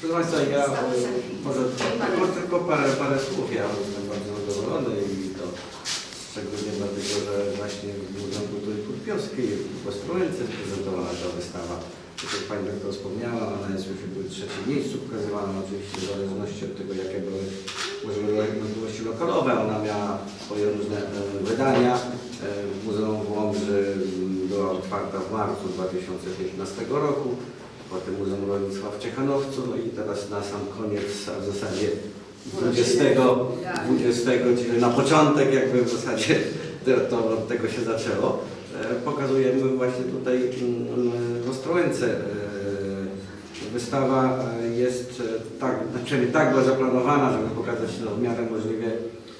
Proszę Państwa, ja może tylko, parę, parę słów. Ja jestem bardzo zadowolony i to szczególnie dlatego, że właśnie w Muzeum Kultury Kurpiowskiej w Ostrołęce jest prezentowana ta wystawa. Tak jak Pani doktor wspomniała, ona jest już w trzecim miejscu pokazywana, oczywiście w zależności od tego, jakie były możliwości lokalowe. Ona miała swoje różne e, wydania. E, Muzeum w Łomży była otwarta w marcu 2015 roku. Potem Muzeum Rolnictwa w Ciechanowcu, no i teraz na sam koniec, a w zasadzie 20, 20 czyli na początek jakby w zasadzie to, od tego się zaczęło. E, Pokazujemy właśnie tutaj mm, w Ostrołęce. e, Wystawa e, jest tak, znaczy tak była zaplanowana, żeby pokazać no, w miarę możliwie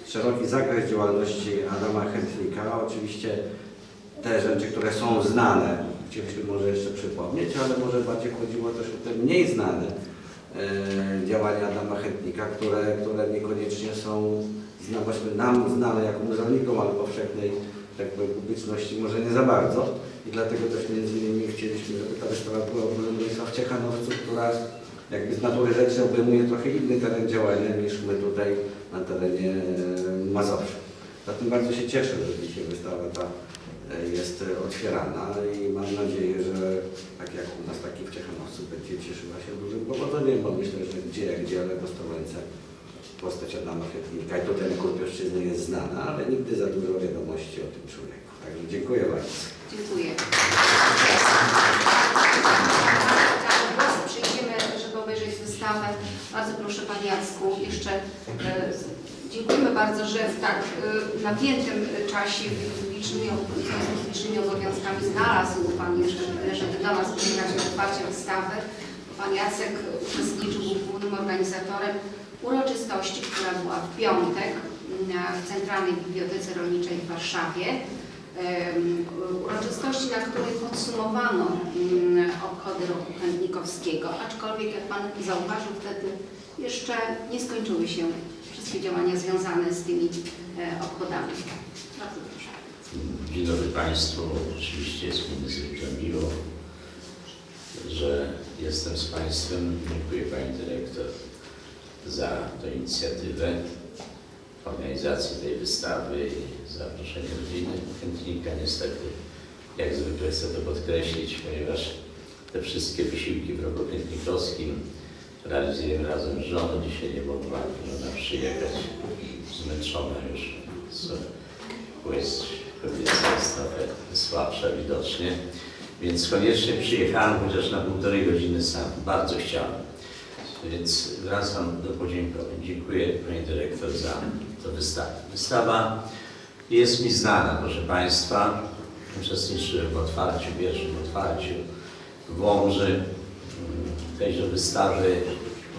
szeroki zakres działalności Adama Chętnika. Oczywiście te rzeczy, które są znane, chcieliśmy może jeszcze przypomnieć, ale może bardziej chodziło też o te mniej znane e, działania Adama Chętnika, które, które niekoniecznie są zna, właśnie nam znane jako muzealnikom, ale powszechnej tak publiczności może nie za bardzo. I dlatego też między innymi chcieliśmy, żeby ta wystawa była w Muzeum w Ciechanowcu, która jakby z natury rzeczy obejmuje trochę inny teren działania niż my tutaj na terenie e, Mazowsza. Zatem bardzo się cieszę, że dzisiaj wystawa ta jest e, otwierana i mam nadzieję, że tak jak u nas, tak i w Ciechanowcu będzie cieszyła się dużym powodzeniem, bo myślę, że gdzie jak gdzie, ale w Ostrołęce postać Adama Chętnika i tutaj na Kurpiowszczyzny jest znana, ale nigdy za dużo wiadomości o tym człowieku. Także dziękuję bardzo. Dziękuję. Głos przyjdziemy, żeby obejrzeć wystawę. Bardzo proszę Pan Jacku, jeszcze e, dziękujemy bardzo, że w tak e, napiętym czasie licznymi, licznymi obowiązkami znalazł Pan jeszcze tyle, żeby do nas przyjechać otwarcie wystawy. Pan Jacek uczestniczył, był głównym organizatorem uroczystości, która była w piątek na- w Centralnej Bibliotece Rolniczej w Warszawie. Uroczystości, na której podsumowano mm, obchody roku chętnikowskiego, aczkolwiek jak Pan zauważył wtedy jeszcze nie skończyły się wszystkie działania związane z tymi e, obchodami. Bardzo proszę. Dzień dobry Państwu. Oczywiście jest mi niezwykle miło, że jestem z Państwem. Dziękuję Pani Dyrektor za tę inicjatywę organizacji tej wystawy i zaproszenie rodziny chętnika. Niestety, jak zwykle chcę to podkreślić, ponieważ te wszystkie wysiłki w roku chętnikowskim realizujemy razem z żoną. Dzisiaj nie mogła żona przyjechać, zmęczona już. z jest trochę słabsza widocznie, więc koniecznie przyjechałem chociaż na półtorej godziny sam. Bardzo chciałem. Więc wracam do podziękowań. Dziękuję Pani Dyrektor za tę wystawę. Wystawa jest mi znana, proszę Państwa. Uczestniczyłem w otwarciu, pierwszym otwarciu w Łomży tejże wystawy.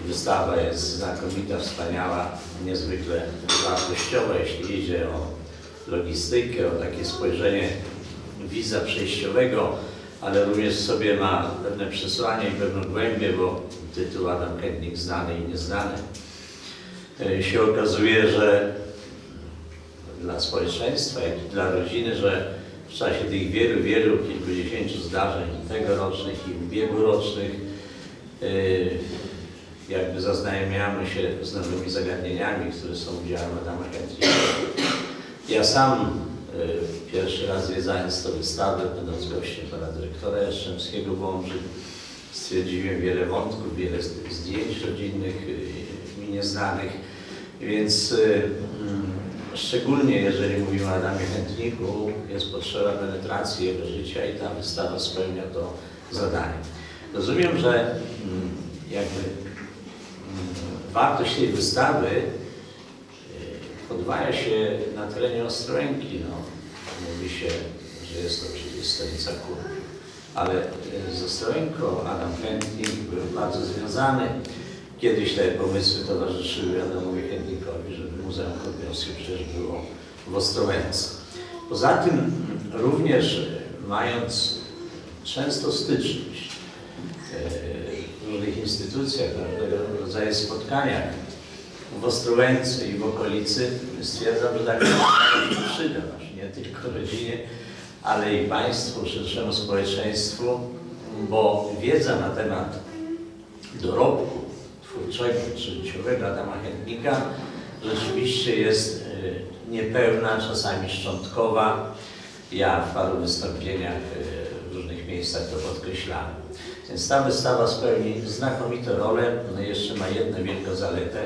Wystawa jest znakomita, wspaniała, niezwykle wartościowa, jeśli idzie o logistykę, o takie spojrzenie widza przejściowego, ale również sobie ma pewne przesłanie i pewną głębię, bo tytuł Adam Chętnik znany i nieznany. E, się okazuje, że dla społeczeństwa, jak i dla rodziny, że w czasie tych wielu, wielu, kilkudziesięciu zdarzeń tegorocznych i ubiegłorocznych e, jakby zaznajamiamy się z nowymi zagadnieniami, które są udziałem Adama Chętnika. Ja sam y, pierwszy raz zwiedzając tę wystawę, będąc gościem pana dyrektora Jastrzębskiego w Łomży, stwierdziłem wiele wątków, wiele zdjęć rodzinnych y, mi nieznanych, więc szczególnie jeżeli mówimy o Adamie Chętniku, jest potrzeba penetracji jego życia i ta wystawa spełnia to zadanie. Rozumiem, że mm, jakby mm, wartość tej wystawy podwaja się na terenie Ostrołęki. No, mówi się, że jest to przecież stolica Kurów. Ale e, z Ostrołęką Adam Chętnik był bardzo związany. Kiedyś te pomysły towarzyszyły Adamowi Chętnikowi, żeby Muzeum Korbiowskie przecież było w Ostrołęce. Poza tym również e, mając często styczność e, w różnych instytucjach, różnego rodzaju spotkaniach, w Ostrołęce i w okolicy stwierdzam, że tak naprawdę przyda nie tylko rodzinie, ale i państwu, szerszemu społeczeństwu, bo wiedza na temat dorobku twórczego, życiowego Adama Chętnika rzeczywiście jest y, niepełna, czasami szczątkowa. Ja w paru wystąpieniach y, w różnych miejscach to podkreślałem. Więc ta wystawa spełni znakomitą rolę. No jeszcze ma jedną wielką zaletę,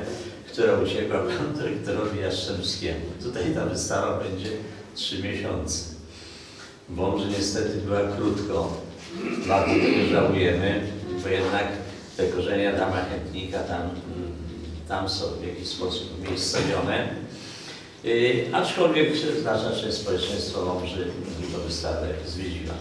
która uciekła panu dyrektorowi Jastrzębskiemu. Tutaj ta wystawa będzie trzy miesiące. W Wąży niestety była krótko. Bardzo tego żałujemy, bo jednak te korzenie Adama Chętnika tam, mm, tam są w jakiś sposób umiejscowione. Yy, aczkolwiek znaczna część społeczeństwa Wąży tę wystawę zwiedziła.